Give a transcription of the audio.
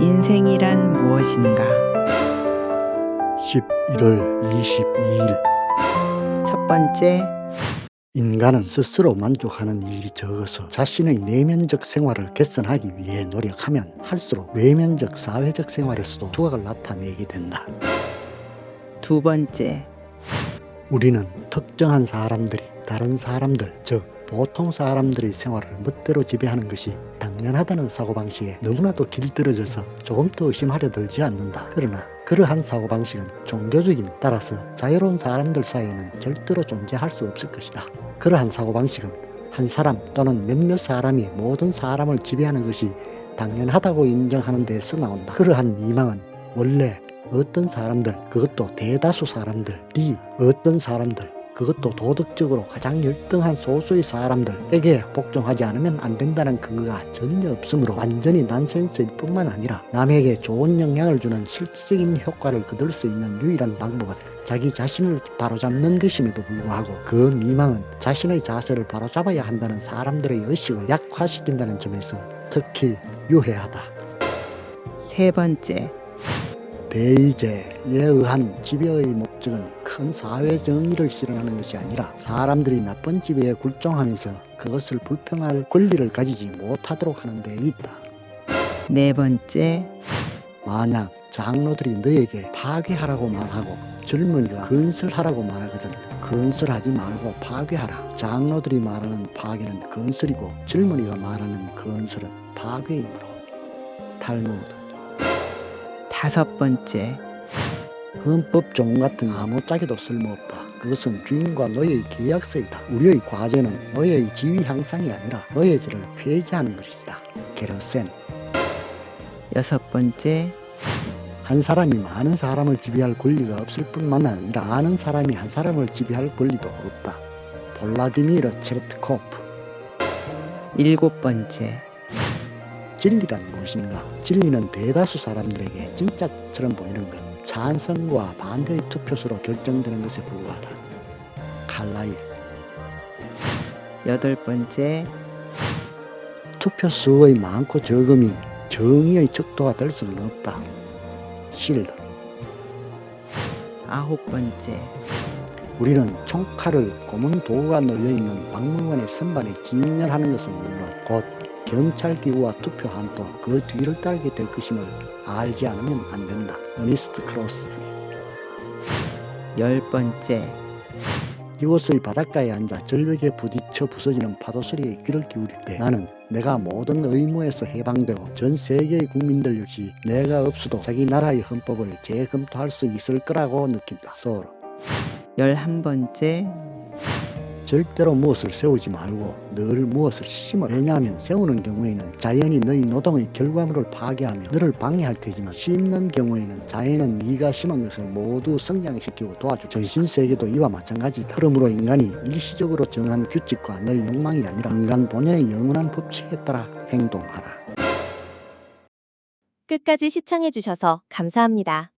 인생이란 무엇인가? 11월 22일 첫 번째, 인간은 스스로 만족하는 일이 적어서 자신의 내면적 생활을 개선하기 위해 노력하면 할수록 외면적 사회적 생활에서도 두각을 나타내게 된다. 두 번째, 우리는 특정한 사람들이 다른 사람들, 즉 보통 사람들의 생활을 멋대로 지배하는 것이 당연하다는 사고방식에 너무나도 길들여져서 조금 더 의심하려 들지 않는다. 그러나 그러한 사고방식은 종교적인 따라서 자유로운 사람들 사이에는 절대로 존재할 수 없을 것이다. 그러한 사고방식은 한 사람 또는 몇몇 사람이 모든 사람을 지배하는 것이 당연하다고 인정하는 데서 나온다. 그러한 미망은 원래 어떤 사람들, 그것도 대다수 사람들이 어떤 사람들, 그것도 도덕적으로 가장 열등한 소수의 사람들에게 복종하지 않으면 안 된다는 근거가 전혀 없으므로 완전히 난센스일 뿐만 아니라 남에게 좋은 영향을 주는 실질적인 효과를 거둘 수 있는 유일한 방법은 자기 자신을 바로잡는 것임에도 불구하고 그 미망은 자신의 자세를 바로잡아야 한다는 사람들의 의식을 약화시킨다는 점에서 특히 유해하다. 세 번째, 대의제에 의한 지배의 목적은 큰 사회 정의를 실현하는 것이 아니라 사람들이 나쁜 지배에 굴종하면서 그것을 불평할 권리를 가지지 못하도록 하는 데 있다. 네 번째, 만약 장로들이 너에게 파괴하라고 말하고 젊은이가 건설하라고 말 하거든 건설하지 말고 파괴하라. 장로들이 말하는 파괴는 건설이고 젊은이가 말하는 건설은 파괴이므로 탈무드 다섯 번째, 헌법 조문 같은 아무짝에도 쓸모없다. 그것은 주인과 노예의 계약서이다. 우리의 과제는 노예의 지위 향상이 아니라 노예제를 폐지하는 것이다. 게르센 여섯 번째, 한 사람이 많은 사람을 지배할 권리가 없을 뿐만 아니라 아는 사람이 한 사람을 지배할 권리도 없다. 볼라디미르 체르트코프 일곱 번째, 진리란 무엇인가? 진리는 대다수 사람들에게 진짜처럼 보이는 것, 찬성과 반대의 투표수로 결정되는 것에 불과하다. 칼라일 여덟 번째, 투표수의 많고 적음이 정의의 척도가 될 수는 없다. 실드 아홉 번째, 우리는 총칼을 고문 도구가 놓여 있는 박물관의 선반에 진열하는 것은 물론 곧 경찰기구와 투표함도 그 뒤를 따르게 될 것임을 알지 않으면 안 된다. 어니스트 크로스 열 번째, 이곳의 바닷가에 앉아 절벽에 부딪혀 부서지는 파도 소리에 귀를 기울일 때 나는 내가 모든 의무에서 해방되고 전 세계의 국민들 역시 내가 없어도 자기 나라의 헌법을 재검토할 수 있을 거라고 느낀다. 소로. 열한 번째, 절대로 무엇을 세우지 말고 늘 무엇을 심어 왜냐하면 세우는 경우에는 자연이 너희 노동의 결과물을 파괴하며 너를 방해할 테지만 심는 경우에는 자연은 네가 심은 것을 모두 성장시키고 도와줄 전신세계도 이와 마찬가지다 그러므로 인간이 일시적으로 정한 규칙과 너희 욕망이 아니라 인간 본연의 영원한 법칙에 따라 행동하라 끝까지 시청해주셔서 감사합니다.